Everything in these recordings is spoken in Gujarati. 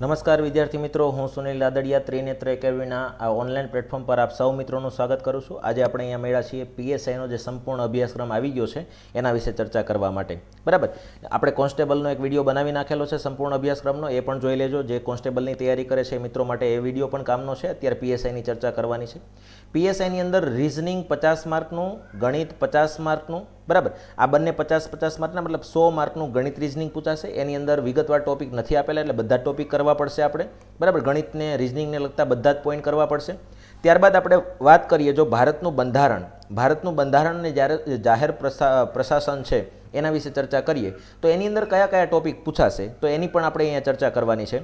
નમસ્કાર વિદ્યાર્થી મિત્રો, હું સુનિલ લાદડિયા ત્રિનેત્ર એકેડમીના આ ઓનલાઈન પ્લેટફોર્મ પર આપ સૌ મિત્રોનું સ્વાગત કરું છું. આજે આપણે અહીંયા મળ્યા છીએ પીએસઆઈનો જે સંપૂર્ણ અભ્યાસક્રમ આવી ગયો છે, એના વિશે ચર્ચા કરવા માટે. બરાબર? આપણે કોન્સ્ટેબલનો એક વીડિયો બનાવી નાખેલો છે, સંપૂર્ણ અભ્યાસક્રમનો, એ પણ જોઈ લેજો. જે કોન્સ્ટેબલની તૈયારી કરે છે મિત્રો માટે એ વીડિયો પણ કામનો છે. અત્યારે પીએસઆઈની ચર્ચા કરવાની છે. પીએસઆઈની અંદર રિઝનિંગ પચાસ માર્કનું, ગણિત પચાસ માર્કનું બરાબર. આ બંને પચાસ પચાસ માર્કના, મતલબ સો માર્કનું ગણિત રિઝનિંગ પૂછાશે. એની અંદર વિગતવાર ટોપિક નથી આપેલા, એટલે બધા ટોપિક કરવા પડશે આપણે. બરાબર? ગણિતને રિઝનિંગને લગતા બધા જ પોઈન્ટ કરવા પડશે. ત્યારબાદ આપણે વાત કરીએ, જો ભારતનું બંધારણ, ભારતનું બંધારણને જ્યારે જાહેર પ્રશાસન છે, એના વિશે ચર્ચા કરીએ, તો એની અંદર કયા કયા ટોપિક પૂછાશે? તો એની પણ આપણે અહીંયા ચર્ચા કરવાની છે.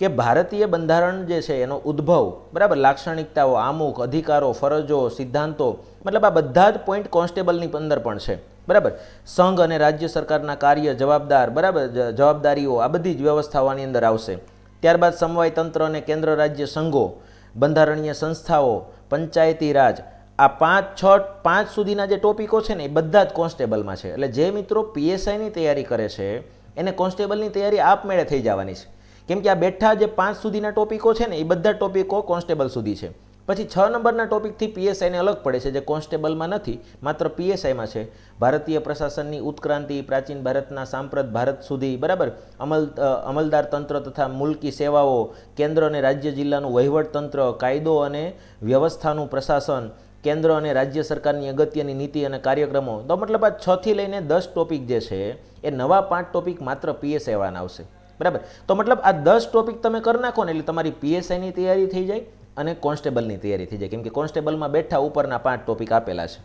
કે ભારતીય બંધારણ જે છે એનો ઉદ્ભવ, બરાબર? લાક્ષણિકતાઓ, આમુખ, અધિકારો, ફરજો, સિદ્ધાંતો, મતલબ આ બધા જ પોઈન્ટ કોન્સ્ટેબલની અંદર પણ છે, બરાબર? સંઘ અને રાજ્ય સરકારના કાર્ય જવાબદાર, બરાબર? જવાબદારીઓ આ બધી જ વ્યવસ્થાઓની અંદર આવશે. ત્યારબાદ સમવાય તંત્ર અને કેન્દ્ર રાજ્ય સંઘો, બંધારણીય સંસ્થાઓ, પંચાયતી રાજ, આ પાંચ, છ, પાંચ સુધીના જે ટોપિકો છે ને એ બધા જ કોન્સ્ટેબલમાં છે. એટલે જે મિત્રો પીએસઆઈની તૈયારી કરે છે, એને કોન્સ્ટેબલની તૈયારી આપમેળે થઈ જવાની છે. કેમ કે આ બેઠા જે પાંચ સુધીના ટોપિકો છે ને, એ બધા ટોપિકો કોન્સ્ટેબલ સુધી છે. પછી છ નંબરના ટોપિકથી પીએસઆઈને અલગ પડે છે, જે કોન્સ્ટેબલમાં નથી, માત્ર પીએસઆઈમાં છે. ભારતીય પ્રશાસનની ઉત્ક્રાંતિ, પ્રાચીન ભારતના સાંપ્રત ભારત સુધી, બરાબર? અમલ અમલદાર તંત્ર તથા મુલકી સેવાઓ, કેન્દ્ર અને રાજ્ય જિલ્લાનું વહીવટ તંત્ર, કાયદો અને વ્યવસ્થાનું પ્રશાસન, કેન્દ્ર અને રાજ્ય સરકારની અગત્યની નીતિ અને કાર્યક્રમો. તો મતલબ આ છથી લઈને દસ ટોપિક જે છે, એ નવા પાંચ ટોપિક માત્ર પીએસઆઈવાના આવશે. બરાબર? તો મતલબ આ દસ ટોપિક તમે કરી નાખો ને એટલે તમારી પીએસઆઈની તૈયારી થઈ જાય અને કોન્સ્ટેબલની તૈયારી થઈ જાય. કેમ કે કોન્સ્ટેબલમાં બેઠા ઉપરના પાંચ ટોપિક આપેલા છે.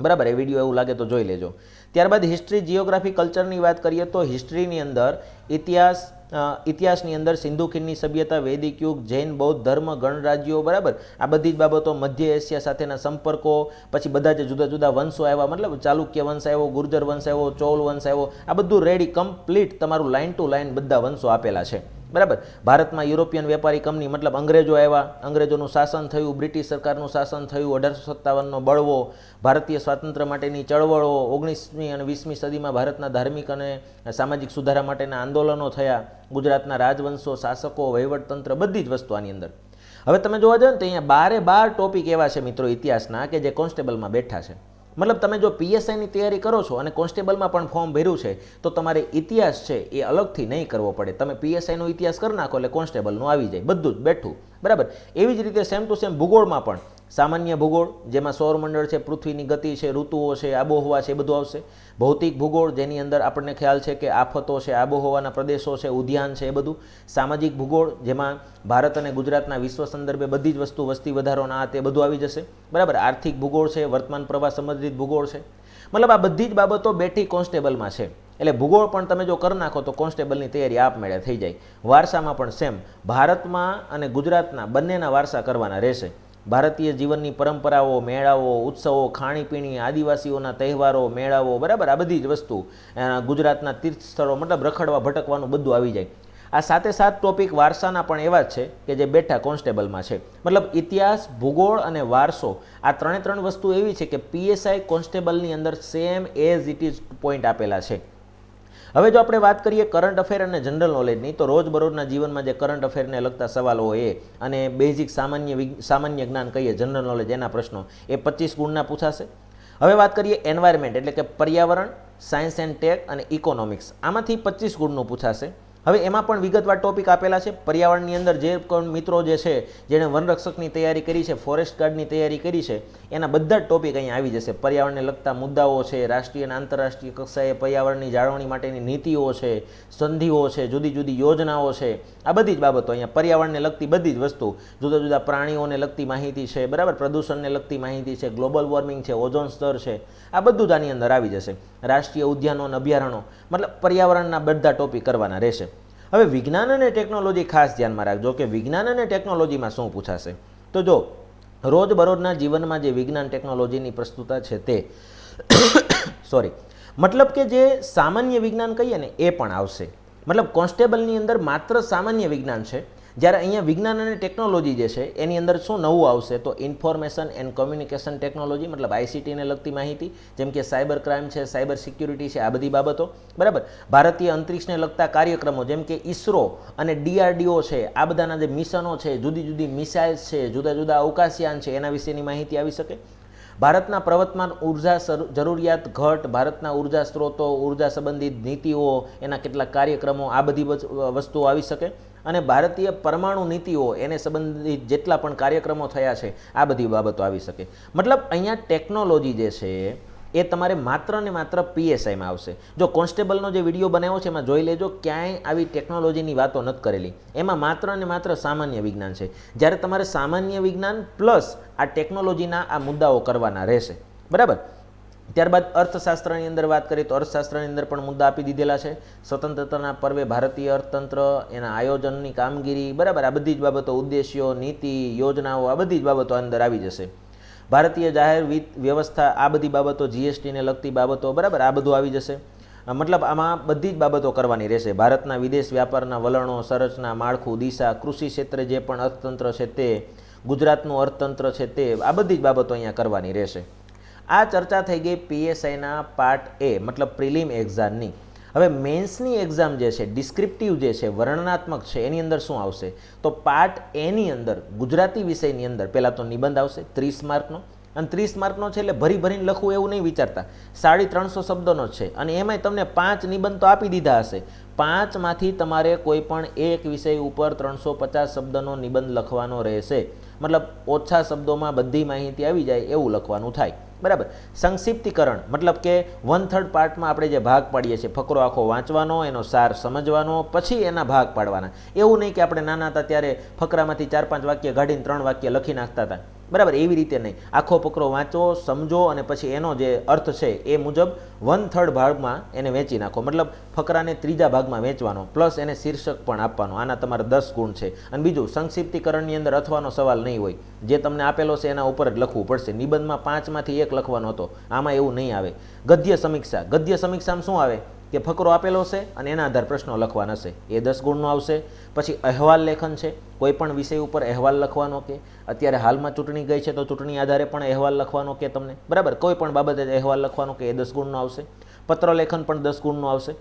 બરાબર? એ વીડિયો એવું લાગે તો જોઈ લેજો. ત્યારબાદ હિસ્ટ્રી જિયોગ્રાફી કલ્ચરની વાત કરીએ તો હિસ્ટ્રીની અંદર ઇતિહાસ ઇતિહાસની અંદર સિંધુ ખીણની સભ્યતા, વૈદિક યુગ, જૈન, બૌદ્ધ, ધર્મ ગણરાજ્યો બરાબર? આ બધી જ બાબતો મધ્ય એશિયા સાથેના સંપર્કો, પછી બધા જે જુદા જુદા વંશો આવ્યા, મતલબ ચાલુક્ય વંશ આવ્યો, ગુર્જર વંશ આવ્યો, ચોલ વંશ આવ્યો, આ બધું રેડી કમ્પ્લીટ તમારું લાઇન ટુ લાઇન બધા વંશો આપેલા છે. બરાબર. ભારતમાં યુરોપિયન વેપારી કંપની, મતલબ અંગ્રેજો આવ્યા. અંગ્રેજોનું શાસન થયું, બ્રિટિશ સરકારનું શાસન થયું, અઢારસો સત્તાવનનો બળવો, ભારતીય સ્વાતંત્ર્ય માટેની ચળવળો, ઓગણીસમી અને વીસમી સદીમાં ભારતના ધાર્મિક અને સામાજિક સુધારા માટેના આંદોલનો થયા, ગુજરાતના રાજવંશો, શાસકો, વહીવટતંત્ર, બધી જ વસ્તુ આની અંદર. હવે તમે જોવા જાઓ ને તો અહીંયા બારે બાર ટોપિક એવા છે મિત્રો ઇતિહાસના કે જે કોન્સ્ટેબલમાં બેઠા છે. મતલબ તમે જો પીએસઆઈની તૈયારી કરો છો અને કોન્સ્ટેબલમાં પણ ફોર્મ ભર્યું છે, તો તમારે ઇતિહાસ છે એ અલગથી નહીં કરવો પડે. તમે પીએસઆઈનો ઇતિહાસ કરી નાખો એટલે કોન્સ્ટેબલનું આવી જાય. બધું જ બેઠું. બરાબર? એવી જ રીતે સેમ ટુ સેમ ભૂગોળમાં પણ સામાન્ય ભૂગોળ, જેમાં સૌરમંડળ છે, પૃથ્વીની ગતિ છે, ઋતુઓ છે, આબોહવા છે, એ બધું આવશે. ભૌતિક ભૂગોળ, જેની અંદર આપણને ખ્યાલ છે કે આફતો છે, આબોહવાના પ્રદેશો છે, ઉદ્યાન છે, એ બધું. સામાજિક ભૂગોળ, જેમાં ભારત અને ગુજરાતના વિશ્વ સંદર્ભે બધી જ વસ્તુ, વસ્તી વધારોના આ તે બધું આવી જશે. બરાબર? આર્થિક ભૂગોળ છે, વર્તમાન પ્રવાહ સંબંધિત ભૂગોળ છે. મતલબ આ બધી જ બાબતો બેઠી કોન્સ્ટેબલમાં છે. એટલે ભૂગોળ પણ તમે જો કરી નાખો તો કોન્સ્ટેબલની તૈયારી આપમેળે થઈ જાય. વારસામાં પણ સેમ. ભારતમાં અને ગુજરાતના બંનેના વારસા કરવાના રહેશે. ભારતીય જીવનની પરંપરાઓ, મેળાઓ, ઉત્સવો, ખાણીપીણી, આદિવાસીઓના તહેવારો, મેળાઓ, બરાબર? આ બધી જ વસ્તુ ગુજરાતના તીર્થ સ્થળો મતલબ રખડવા, ભટકવાનું બધું આવી જાય. આ સાથે સાત ટોપિક વારસાના પણ એવા જ છે કે જે બેઠા કોન્સ્ટેબલમાં છે. મતલબ ઇતિહાસ, ભૂગોળ અને વારસો, આ ત્રણે ત્રણ વસ્તુ એવી છે કે પીએસઆઈ કોન્સ્ટેબલની અંદર same as it is point આપેલા છે. હવે જો આપણે વાત કરીએ કરંટ અફેર અને જનરલ નોલેજની તો રોજબરોજના જીવનમાં જે કરંટ અફેરને લગતા સવાલો એ અને બેઝિક સામાન્ય સામાન્ય જ્ઞાન કહીએ જનરલ નોલેજ એના પ્રશ્નો, એ પચીસ ગુણના પૂછાશે. હવે વાત કરીએ એન્વાયરમેન્ટ એટલે કે પર્યાવરણ સાયન્સ એન્ડ ટેક અને ઇકોનોમિક્સ આમાંથી પચીસ ગુણનું પૂછાશે. હવે એમાં પણ વિગતવાર ટોપિક આપેલા છે. પર્યાવરણની અંદર જે પણ મિત્રો જે છે, જેણે વનરક્ષકની તૈયારી કરી છે ફોરેસ્ટ ગાર્ડની તૈયારી કરી છે, એના બધા જ ટોપિક અહીંયા આવી જશે. પર્યાવરણને લગતા મુદ્દાઓ છે, રાષ્ટ્રીય અને આંતરરાષ્ટ્રીય કક્ષાએ પર્યાવરણની જાળવણી માટેની નીતિઓ છે, સંધિઓ છે જુદી જુદી યોજનાઓ છે, આ બધી જ બાબતો અહીંયા પર્યાવરણને લગતી બધી જ વસ્તુ જુદા જુદા પ્રાણીઓને લગતી માહિતી છે, બરાબર? પ્રદૂષણને લગતી માહિતી છે, ગ્લોબલ વોર્મિંગ છે, ઓઝોન સ્તર છે, આ બધું જ આની અંદર આવી જશે. રાષ્ટ્રીય ઉદ્યાનો અને અભયારણ્યો, મતલબ પર્યાવરણના બધા ટોપિક કરવાના રહેશે. હવે વિજ્ઞાન અને ટેકનોલોજી ખાસ ધ્યાનમાં રાખજો કે વિજ્ઞાન અને ટેકનોલોજીમાં શું પૂછાશે? તો જો, રોજબરોજના જીવનમાં જે વિજ્ઞાન ટેકનોલોજીની પ્રસ્તુતા છે તે સોરી મતલબ કે જે સામાન્ય વિજ્ઞાન કહીએ ને, એ પણ આવશે. મતલબ કોન્સ્ટેબલની અંદર માત્ર સામાન્ય વિજ્ઞાન છે. જ્યારે અહીંયા વિજ્ઞાન અને ટેકનોલોજી જે છે, એની અંદર શું નવું આવશે? તો ઇન્ફોર્મેશન એન્ડ કોમ્યુનિકેશન ટેકનોલોજી મતલબ આઈસીટીને લગતી માહિતી, જેમ કે સાયબર ક્રાઇમ છે સાયબર સિક્યુરિટી છે, આ બધી બાબતો. બરાબર? ભારતીય અંતરિક્ષને લગતા કાર્યક્રમો, જેમ કે ઇસરો અને ડીઆરડીઓ છે, આ બધાના જે મિશનો છે, જુદી જુદી મિસાઇલ્સ છે, જુદા જુદા અવકાશયાન છે, એના વિશેની માહિતી આવી શકે. ભારતના પ્રવર્તમાન ઊર્જા જરૂરિયાત ઘટ, ભારતના ઊર્જા સ્ત્રોતો, ઊર્જા સંબંધિત નીતિઓ, એના કેટલાક કાર્યક્રમો, આ બધી વસ્તુઓ આવી શકે. અને ભારતીય પરમાણુ નીતિઓ એને સંબંધિત જેટલા પણ કાર્યક્રમો થયા છે, આ બધી બાબતો આવી શકે. મતલબ અહીંયા ટેકનોલોજી જે છે, એ તમારે માત્ર ને માત્ર પીએસઆઈમાં આવશે. જો કોન્સ્ટેબલનો જે વીડિયો બનાવ્યો છે, એમાં જોઈ લેજો, ક્યાંય આવી ટેકનોલોજીની વાતો નથી કરેલી. એમાં માત્ર ને માત્ર સામાન્ય વિજ્ઞાન છે. જ્યારે તમારે સામાન્ય વિજ્ઞાન પ્લસ આ ટેકનોલોજીના આ મુદ્દાઓ કરવાના રહેશે. બરાબર? ત્યારબાદ અર્થશાસ્ત્રની અંદર વાત કરીએ તો અર્થશાસ્ત્રની અંદર પણ મુદ્દા આપી દીધેલા છે. સ્વતંત્રતાના પર્વે ભારતીય અર્થતંત્ર, એના આયોજનની કામગીરી, બરાબર, આ બધી જ બાબતો, ઉદ્દેશ્યો, નીતિ, યોજનાઓ, આ બધી જ બાબતો અંદર આવી જશે. ભારતીય જાહેર વ્યવસ્થા, આ બધી બાબતો, જીએસટીને લગતી બાબતો, બરાબર, આ બધું આવી જશે. મતલબ આમાં બધી જ બાબતો કરવાની રહેશે. ભારતના વિદેશ વ્યાપારના વલણો સંરચના માળખું, દિશા, કૃષિ ક્ષેત્રે જે પણ અર્થતંત્ર છે તે, ગુજરાતનું અર્થતંત્ર છે તે, આ બધી જ બાબતો અહીંયા કરવાની રહેશે. આ ચર્ચા થઈ ગઈ પીએસઆઈના પાર્ટ એ, મતલબ પ્રિલિમ એક્ઝામની. હવે મેન્સની એક્ઝામ જે છે, ડિસ્ક્રિપ્ટિવ જે છે, વર્ણનાત્મક છે, એની અંદર શું આવશે? તો પાર્ટ એની અંદર, ગુજરાતી વિષયની અંદર પહેલાં તો નિબંધ આવશે, ત્રીસ માર્કનો. અને ત્રીસ માર્કનો છે એટલે ભરી ભરીને લખવું એવું નહીં વિચારતા. સાડી ત્રણસો શબ્દોનો છે. અને એમાંય તમને પાંચ નિબંધ તો આપી દીધા હશે. પાંચમાંથી તમારે કોઈ પણ એક વિષય ઉપર ત્રણસો પચાસ શબ્દનો નિબંધ લખવાનો રહેશે. મતલબ ઓછા શબ્દોમાં બધી માહિતી આવી જાય એવું લખવાનું થાય. બરાબર. સંક્ષિપ્તીકરણ, મતલબ કે વન થર્ડ પાર્ટમાં આપણે જે ભાગ પાડીએ છીએ, ફકરો આખો વાંચવાનો, એનો સાર સમજવાનો, પછી એના ભાગ પાડવાના. એવું નહીં કે આપણે નાના હતા ત્યારે ફકરામાંથી ચાર પાંચ વાક્ય કાઢીને ત્રણ વાક્ય લખી નાખતા હતા. બરાબર, એવી રીતે નહીં. આખો પકડો વાંચો, સમજો અને પછી એનો જે અર્થ છે એ મુજબ વન થર્ડ ભાગમાં એને વેચી નાખો. મતલબ ફકરાને ત્રીજા ભાગમાં વેચવાનો પ્લસ એને શીર્ષક પણ આપવાનો. આના તમારા દસ ગુણ છે. અને બીજું, સંક્ષિપ્તીકરણની અંદર અથવાનો સવાલ નહીં હોય. જે તમને આપેલો છે એના ઉપર જ લખવું પડશે. નિબંધમાં પાંચમાંથી એક લખવાનો હતો. આમાં એવું નહીં આવે. ગદ્ય સમીક્ષા. ગદ્ય સમીક્ષામાં શું આવે? કે ફકરો આપેલો છે અને એના આધાર પ્રશ્નો લખવાના છે. એ દસ ગુણનો આવશે. પછી અહેવાલ લેખન છે. કોઈ પણ વિષય ઉપર અહેવાલ લખવાનો કે અત્યારે હાલમાં ચૂંટણી ગઈ છે તો ચૂંટણી આધારે પણ અહેવાલ લખવાનો કે તમને? બરાબર? કોઈ પણ બાબતે અહેવાલ લખવાનો કે એ દસ ગુણનો આવશે. પત્ર લેખન પણ દસ ગુણનો આવશે.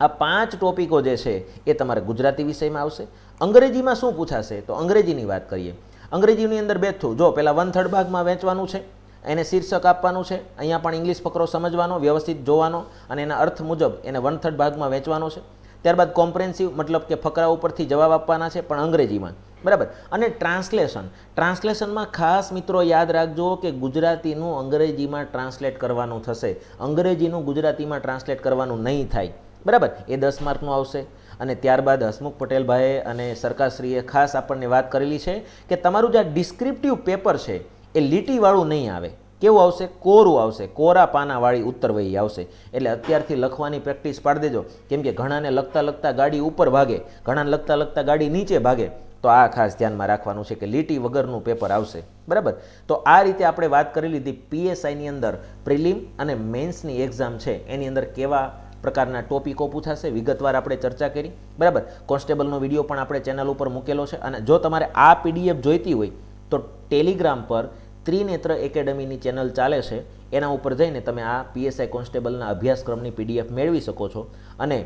આ પાંચ ટોપિકો જે છે એ તમારે ગુજરાતી વિષયમાં આવશે. અંગ્રેજીમાં શું પૂછાશે? તો અંગ્રેજીની વાત કરીએ. અંગ્રેજીની અંદર બેઠું. જો પહેલાં વન થર્ડ ભાગમાં વેચવાનું છે. એને શીર્ષક આપવાનું છે. અહીંયા પણ ઇંગ્લિશ ફકરો સમજવાનો, વ્યવસ્થિત જોવાનો અને એના અર્થ મુજબ એને વન થર્ડ ભાગમાં વેચવાનો છે. ત્યારબાદ કોમ્પ્રેન્સિવ મતલબ કે ફકરા ઉપરથી જવાબ આપવાના છે, પણ અંગ્રેજીમાં. બરાબર? અને ટ્રાન્સલેશન ટ્રાન્સલેશનમાં ખાસ મિત્રો યાદ રાખજો કે ગુજરાતીનું અંગ્રેજીમાં ટ્રાન્સલેટ કરવાનું થશે. અંગ્રેજીનું ગુજરાતીમાં ટ્રાન્સલેટ કરવાનું નહીં થાય. બરાબર? એ દસ માર્કનું આવશે. અને ત્યારબાદ હસમુખ પટેલભાઈએ અને સરકારશ્રીએ ખાસ આપણને વાત કરેલી છે કે તમારું જે ડિસ્ક્રિપ્ટિવ પેપર છે એ લીટીવાળું નહીં આવે. કેવું આવશે? કોરું આવશે. કોરા પાનાવાળી ઉત્તરવહી આવશે. એટલે અત્યારથી લખવાની પ્રેક્ટિસ પાડી દેજો. કેમ કે ઘણાને લખતા લખતા ગાડી ઉપર ભાગે. ઘણાને લખતા લખતા ગાડી નીચે ભાગે. તો આ ખાસ ધ્યાનમાં રાખવાનું છે કે લીટી વગરનું પેપર આવશે. બરાબર? તો આ રીતે આપણે વાત કરી લીધી પીએસઆઈની અંદર પ્રિલિમ અને મેન્સની એક્ઝામ છે. એની અંદર કેવા પ્રકારના ટોપિકો પૂછાશે? વિગતવાર આપણે ચર્ચા કરી. બરાબર? કોન્સ્ટેબલનો વીડિયો પણ આપણે ચેનલ ઉપર મૂકેલો છે. અને જો તમારે આ પીડીએફ જોઈતી હોય તો ટેલિગ્રામ પર ત્રિનેત્ર એકેડમીની ચેનલ ચાલે છે. એના ઉપર જઈને તમે આ પીએસઆઈ કોન્સ્ટેબલના અભ્યાસક્રમની પીડીએફ મેળવી શકો છો. અને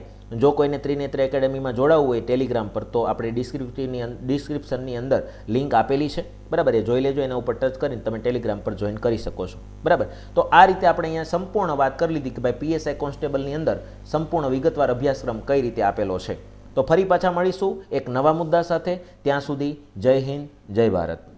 જો કોઈને ત્રિનેત્ર એકેડમીમાં જોડાવવું હોય ટેલિગ્રામ પર, તો આપણે ડિસ્ક્રિપ્ટિવની ડિસ્ક્રિપ્શનની અંદર લિંક આપેલી છે. બરાબર? એ જોઈ લેજો. એના ઉપર ટચ કરીને તમે ટેલિગ્રામ પર જોઈન કરી શકો છો. બરાબર? તો આ રીતે આપણે અહીંયા સંપૂર્ણ વાત કરી લીધી કે ભાઈ પીએસઆઈ કોન્સ્ટેબલની અંદર સંપૂર્ણ વિગતવાર અભ્યાસક્રમ કઈ રીતે આપેલો છે. તો ફરી પાછા મળીશું એક નવા મુદ્દા સાથે. ત્યાં સુધી જય હિન્દ, જય ભારત.